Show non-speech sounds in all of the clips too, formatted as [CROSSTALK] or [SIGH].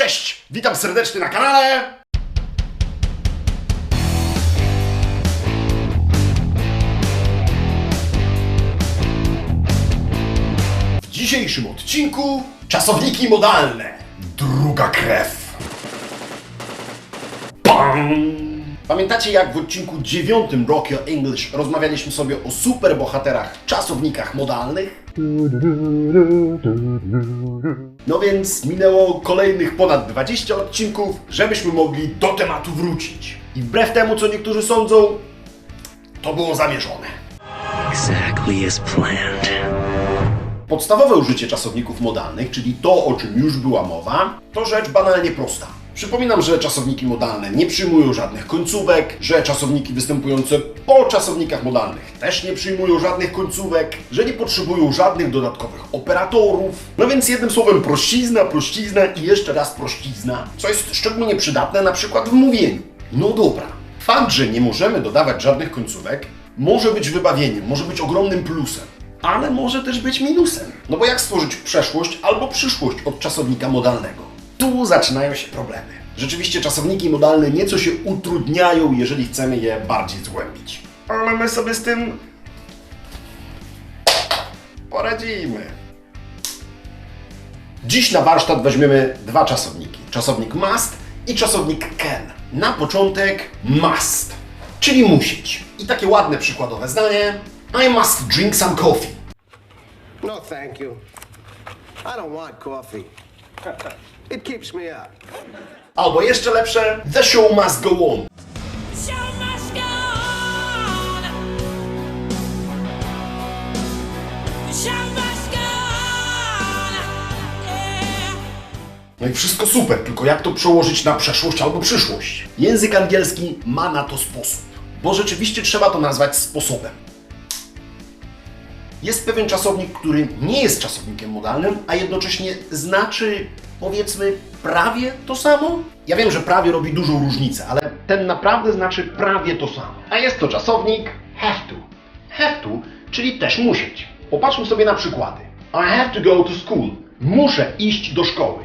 Cześć! Witam serdecznie na kanale! W dzisiejszym odcinku czasowniki modalne. Druga krew. Bam! Pamiętacie jak w odcinku dziewiątym Rock Your English rozmawialiśmy sobie o superbohaterach czasownikach modalnych? No więc minęło kolejnych ponad 20 odcinków, żebyśmy mogli do tematu wrócić. I wbrew temu, co niektórzy sądzą, to było zamierzone. Exactly as planned. Podstawowe użycie czasowników modalnych, czyli to, o czym już była mowa, to rzecz banalnie prosta. Przypominam, że czasowniki modalne nie przyjmują żadnych końcówek, że czasowniki występujące po czasownikach modalnych też nie przyjmują żadnych końcówek, że nie potrzebują żadnych dodatkowych operatorów. No więc jednym słowem prościzna, prościzna i jeszcze raz prościzna, co jest szczególnie przydatne na przykład w mówieniu. No dobra, fakt, że nie możemy dodawać żadnych końcówek, może być wybawieniem, może być ogromnym plusem ale może też być minusem. No bo jak stworzyć przeszłość albo przyszłość od czasownika modalnego? Tu zaczynają się problemy. Rzeczywiście czasowniki modalne nieco się utrudniają, jeżeli chcemy je bardziej zgłębić. Ale my sobie z tym poradzimy. Dziś na warsztat weźmiemy dwa czasowniki. Czasownik must i czasownik can. Na początek must, czyli musieć. I takie ładne przykładowe zdanie. I must drink some coffee. No, thank you. I don't want coffee. [LAUGHS] It keeps me up. Albo jeszcze lepsze, the show must go on. No i wszystko super, tylko jak to przełożyć na przeszłość albo przyszłość? Język angielski ma na to sposób, bo rzeczywiście trzeba to nazwać sposobem. Jest pewien czasownik, który nie jest czasownikiem modalnym, a jednocześnie znaczy, powiedzmy, prawie to samo. Ja wiem, że prawie robi dużą różnicę, ale ten naprawdę znaczy prawie to samo. A jest to czasownik have to. Have to, czyli też musieć. Popatrzmy sobie na przykłady. I have to go to school. Muszę iść do szkoły.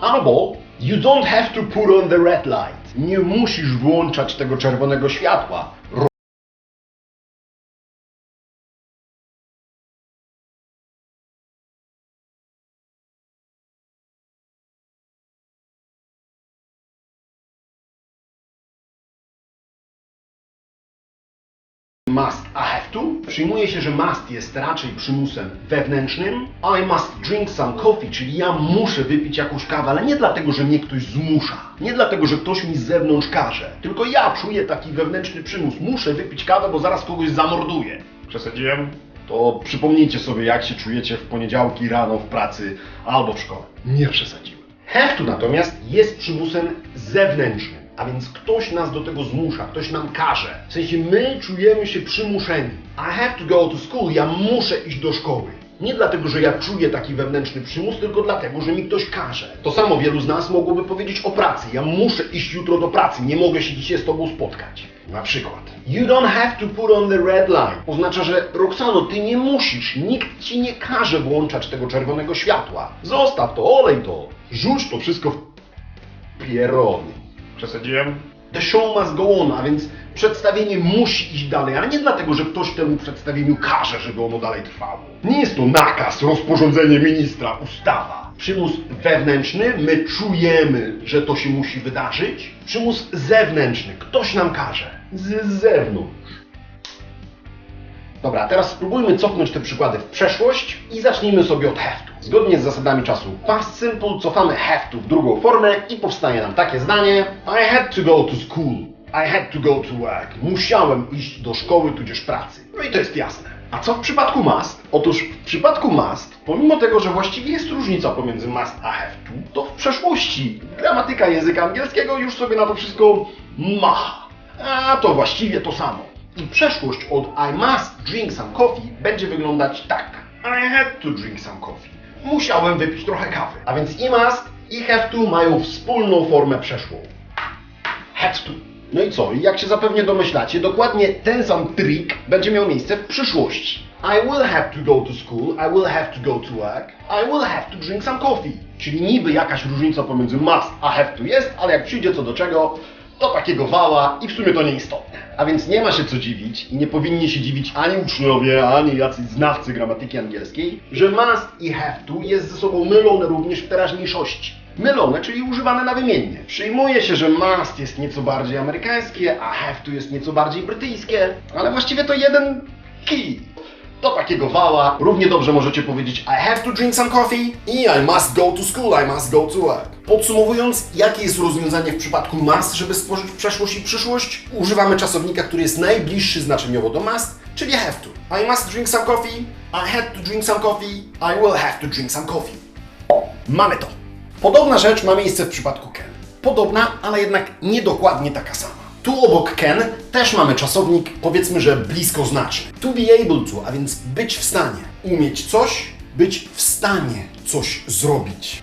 Albo you don't have to put on the red light. Nie musisz włączać tego czerwonego światła. Must, I have to. Przyjmuje się, że must jest raczej przymusem wewnętrznym. I must drink some coffee, czyli ja muszę wypić jakąś kawę, ale nie dlatego, że mnie ktoś zmusza. Nie dlatego, że ktoś mi z zewnątrz każe. Tylko ja czuję taki wewnętrzny przymus. Muszę wypić kawę, bo zaraz kogoś zamorduję. Przesadziłem? To przypomnijcie sobie, jak się czujecie w poniedziałki rano w pracy albo w szkole. Nie przesadziłem. Have to natomiast jest przymusem zewnętrznym. A więc ktoś nas do tego zmusza, ktoś nam każe. W sensie my czujemy się przymuszeni. I have to go to school, ja muszę iść do szkoły. Nie dlatego, że ja czuję taki wewnętrzny przymus, tylko dlatego, że mi ktoś każe. To samo wielu z nas mogłoby powiedzieć o pracy. Ja muszę iść jutro do pracy, nie mogę się dzisiaj z tobą spotkać. Na przykład. You don't have to put on the red light. Oznacza, że Roxano, ty nie musisz, nikt ci nie każe włączać tego czerwonego światła. Zostaw to, olej to. Rzuć to wszystko w pierony. Przesadziłem? The show must go on, a więc przedstawienie musi iść dalej, ale nie dlatego, że ktoś temu przedstawieniu każe, żeby ono dalej trwało. Nie jest to nakaz, rozporządzenie ministra, ustawa. Przymus wewnętrzny, my czujemy, że to się musi wydarzyć. Przymus zewnętrzny, ktoś nam każe. Z zewnątrz. Dobra, teraz spróbujmy cofnąć te przykłady w przeszłość i zacznijmy sobie od to. Zgodnie z zasadami czasu past simple cofamy have to w drugą formę i powstaje nam takie zdanie I had to go to school. I had to go to work. Musiałem iść do szkoły tudzież pracy. No i to jest jasne. A co w przypadku must? Otóż w przypadku must, pomimo tego, że właściwie jest różnica pomiędzy must a have to, to w przeszłości gramatyka języka angielskiego już sobie na to wszystko macha. A to właściwie to samo. I przeszłość od I must drink some coffee będzie wyglądać tak. I had to drink some coffee. Musiałem wypić trochę kawy. A więc i must i have to mają wspólną formę przeszłą. Had to. No i co? Jak się zapewnie domyślacie, dokładnie ten sam trik będzie miał miejsce w przyszłości. I will have to go to school, I will have to go to work, I will have to drink some coffee. Czyli niby jakaś różnica pomiędzy must a have to jest, ale jak przyjdzie co do czego, to takiego wała i w sumie to nieistotne. A więc nie ma się co dziwić i nie powinni się dziwić ani uczniowie, ani jacyś znawcy gramatyki angielskiej, że must i have to jest ze sobą mylone również w teraźniejszości. Mylone, czyli używane na wymiennie. Przyjmuje się, że must jest nieco bardziej amerykańskie, a have to jest nieco bardziej brytyjskie, ale właściwie to jeden kij. Do takiego wała równie dobrze możecie powiedzieć I have to drink some coffee i I must go to school, I must go to work. Podsumowując, jakie jest rozwiązanie w przypadku must, żeby stworzyć przeszłość i przyszłość? Używamy czasownika, który jest najbliższy znaczeniowo do must, czyli have to. I must drink some coffee, I had to drink some coffee, I will have to drink some coffee. O, mamy to. Podobna rzecz ma miejsce w przypadku can. Podobna, ale jednak niedokładnie taka sama. Tu obok can też mamy czasownik, powiedzmy, że bliskoznaczny. To be able to, a więc być w stanie. Umieć coś, być w stanie coś zrobić.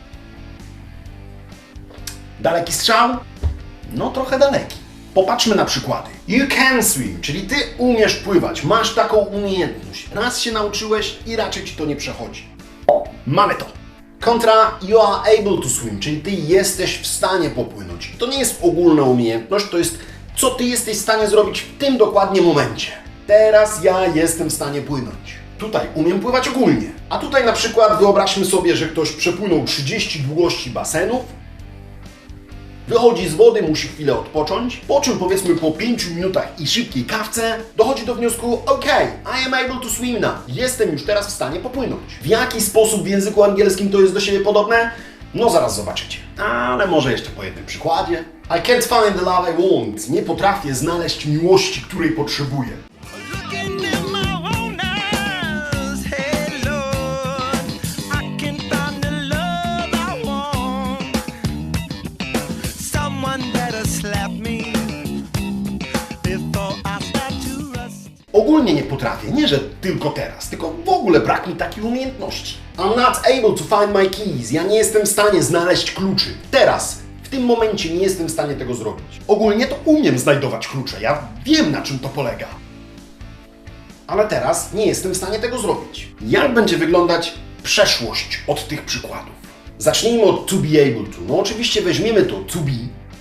Daleki strzał? No trochę daleki. Popatrzmy na przykłady. You can swim, czyli ty umiesz pływać, masz taką umiejętność. Raz się nauczyłeś i raczej ci to nie przechodzi. Mamy to. Kontra you are able to swim, czyli ty jesteś w stanie popłynąć. To nie jest ogólna umiejętność, to jest co ty jesteś w stanie zrobić w tym dokładnie momencie. Teraz ja jestem w stanie płynąć. Tutaj umiem pływać ogólnie. A tutaj na przykład wyobraźmy sobie, że ktoś przepłynął 30 długości basenów, Wychodzi z wody, musi chwilę odpocząć, po czym powiedzmy po 5 minutach i szybkiej kawce dochodzi do wniosku OK, I am able to swim now. Jestem już teraz w stanie popłynąć. W jaki sposób w języku angielskim to jest do siebie podobne? No zaraz zobaczycie. Ale może jeszcze po jednym przykładzie. I can't find the love I want. Nie potrafię znaleźć miłości, której potrzebuję. Ogólnie nie potrafię, nie że tylko teraz, tylko w ogóle brak mi takiej umiejętności. I'm not able to find my keys. Ja nie jestem w stanie znaleźć kluczy. Teraz, tym momencie nie jestem w stanie tego zrobić. Ogólnie to umiem znajdować klucze. Ja wiem na czym to polega. Ale teraz nie jestem w stanie tego zrobić. Jak będzie wyglądać przeszłość od tych przykładów? Zacznijmy od to be able to. No oczywiście weźmiemy to to be,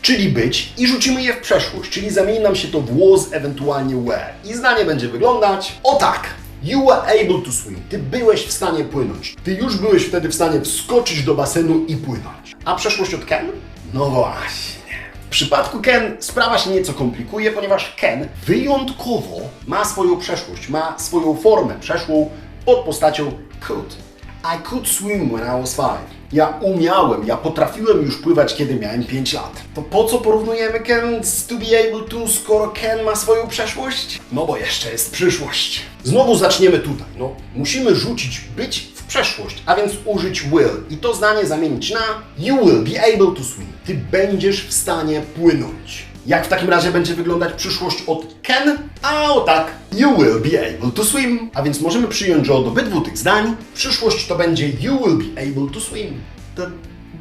czyli być i rzucimy je w przeszłość, czyli zamieni nam się to w was, ewentualnie were. I zdanie będzie wyglądać o tak. You were able to swim. Ty byłeś w stanie płynąć. Ty już byłeś wtedy w stanie wskoczyć do basenu i płynąć. A przeszłość od can? No właśnie. W przypadku Ken sprawa się nieco komplikuje, ponieważ Ken wyjątkowo ma swoją przeszłość, ma swoją formę przeszłą pod postacią could. I could swim when I was five. Ja umiałem, ja potrafiłem już pływać, kiedy miałem 5 lat. To po co porównujemy Ken z to be able to, skoro Ken ma swoją przeszłość? No bo jeszcze jest przyszłość. Znowu zaczniemy tutaj. No, musimy rzucić być przeszłość, a więc użyć will i to zdanie zamienić na You will be able to swim. Ty będziesz w stanie płynąć. Jak w takim razie będzie wyglądać przyszłość od can? A o tak, you will be able to swim. A więc możemy przyjąć, że od obydwu tych zdań przyszłość to będzie you will be able to swim. Da,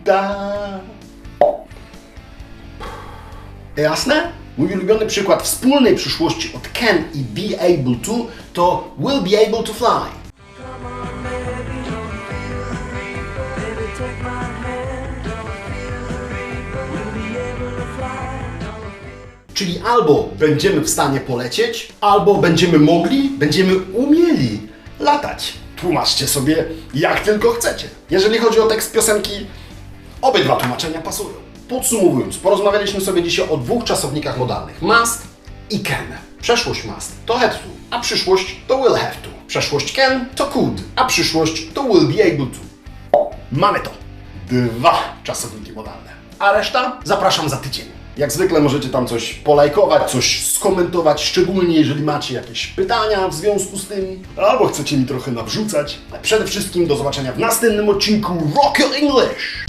da. Jasne? Mój ulubiony przykład wspólnej przyszłości od can i be able to to will be able to fly. Czyli albo będziemy w stanie polecieć, albo będziemy mogli, będziemy umieli latać. Tłumaczcie sobie jak tylko chcecie. Jeżeli chodzi o tekst piosenki, obydwa tłumaczenia pasują. Podsumowując, porozmawialiśmy sobie dzisiaj o dwóch czasownikach modalnych. Must i can. Przeszłość must to had to, a przyszłość to will have to. Przeszłość can to could, a przyszłość to will be able to. Mamy to. Dwa czasowniki modalne. A reszta zapraszam za tydzień. Jak zwykle możecie tam coś polajkować, coś skomentować, szczególnie jeżeli macie jakieś pytania w związku z tym, albo chcecie mi trochę nawrzucać. Ale przede wszystkim do zobaczenia w następnym odcinku Rock Your English!